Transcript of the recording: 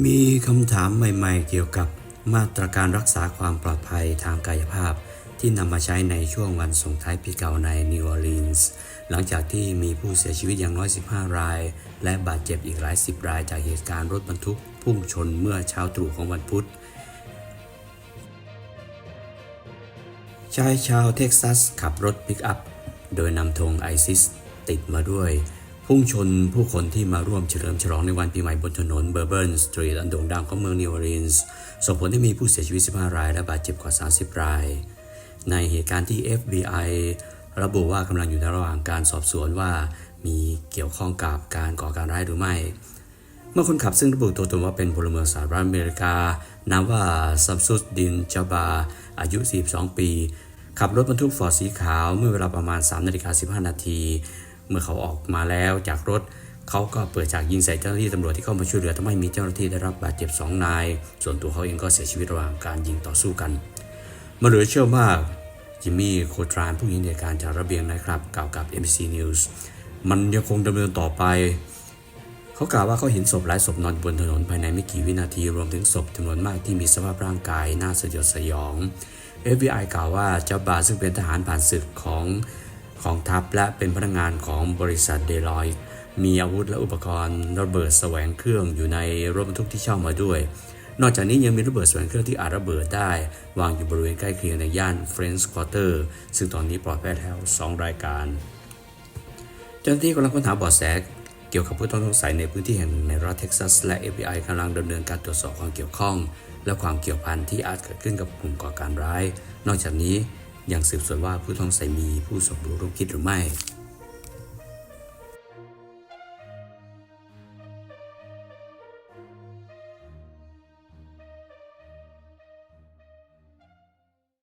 มีคำถามใหม่ๆ เกี่ยวกับมาตรการรักษาความปลอดภัยทางกายภาพ ที่นำมาใช้ในช่วงวันส่งท้ายปีเก่าในนิวออร์ลีนส์หลังจากที่มีผู้เสียชีวิตอย่างน้อย 15 ราย และบาดเจ็บอีกหลายสิบรายจากเหตุการณ์รถบรรทุกพุ่งชนเมื่อเช้าตรู่ของวันพุธชายชาวเท็กซัสขับรถปิกอัพ โดยนำธงไอซิสติดมาด้วย พุ่งชนผู้คนที่มาร่วมเฉลิมฉลองในวันปีใหม่บนถนนเบอร์เบิร์นสตรีทอันโด่งดังของเมืองนิวออร์ลีนส์ส่งผลให้มีผู้เสียชีวิต 15 ราย และบาดเจ็บกว่า 30 ราย ในเหตุการณ์ที่ FBI ระบุว่ากำลังอยู่ในระหว่างการสอบสวนว่ามีเกี่ยวข้องกับการก่อการร้ายหรือไม่ เมื่อคนขับซึ่งระบุตัวตนว่าเป็นพลเมืองสหรัฐอเมริกานามว่าซัมซุดดินจาบา อายุ 42 ปี ขับรถบรรทุกฟอร์ดสีขาวเมื่อเวลาประมาณ 3 นาฬิกา15 นาที เมื่อเขาออกมาแล้วจากรถ เขาก็เปิดจากยิงใส่เจ้าหน้าที่ตำรวจที่เข้ามาช่วยเหลือทำให้มีเจ้าหน้าที่ได้รับบาดเจ็บ2นาย ส่วนตัวเขาเองก็เสียชีวิตระหว่างการยิงต่อสู้กันมาเหลือเชื่อมากจิมมี่โคทรานผู้ยิงเหตุการจากระเบียงนะครับกล่าวกับ NBC News มันยังคงดำเนินต่อไป เขากล่าวว่าเขาเห็นศพหลายศพนอนบนถนนภายในไม่กี่วินาทีรวมถึงศพจำนวนมากที่มีสภาพร่างกายน่าสยดสยอง FBI กล่าวว่าเจ้าบาซึ่งเป็นทหารผ่านศึกของ ของทัพและเป็นพนักงานของบริษัทเดลอยมีอาวุธและอุปกรณ์ระเบิดแสวงเครื่องอยู่ในรถบรรทุกที่เช่ามาด้วย นอกจากนี้ยังมีระเบิดแสวงเครื่องที่อาจระเบิดได้ วางอยู่บริเวณใกล้เคียงในย่านเฟรนช์ควอเตอร์ซึ่งตอนนี้ปลอดภัยแล้วสองรายการ เจ้าหน้าที่กำลังค้นหาเบาะแสเกี่ยวกับผู้ต้องสงสัยในพื้นที่แห่งหนึ่งในรัฐเท็กซัส และ FBI กำลังดำเนินการตรวจสอบความเกี่ยวข้อง และความเกี่ยวพันที่อาจเกิดขึ้นกับกลุ่มก่อการร้าย นอกจากนี้ ยังสืบสวนว่าผู้ต้องสงสัยมีผู้สมรู้ร่วมคิดหรือไม่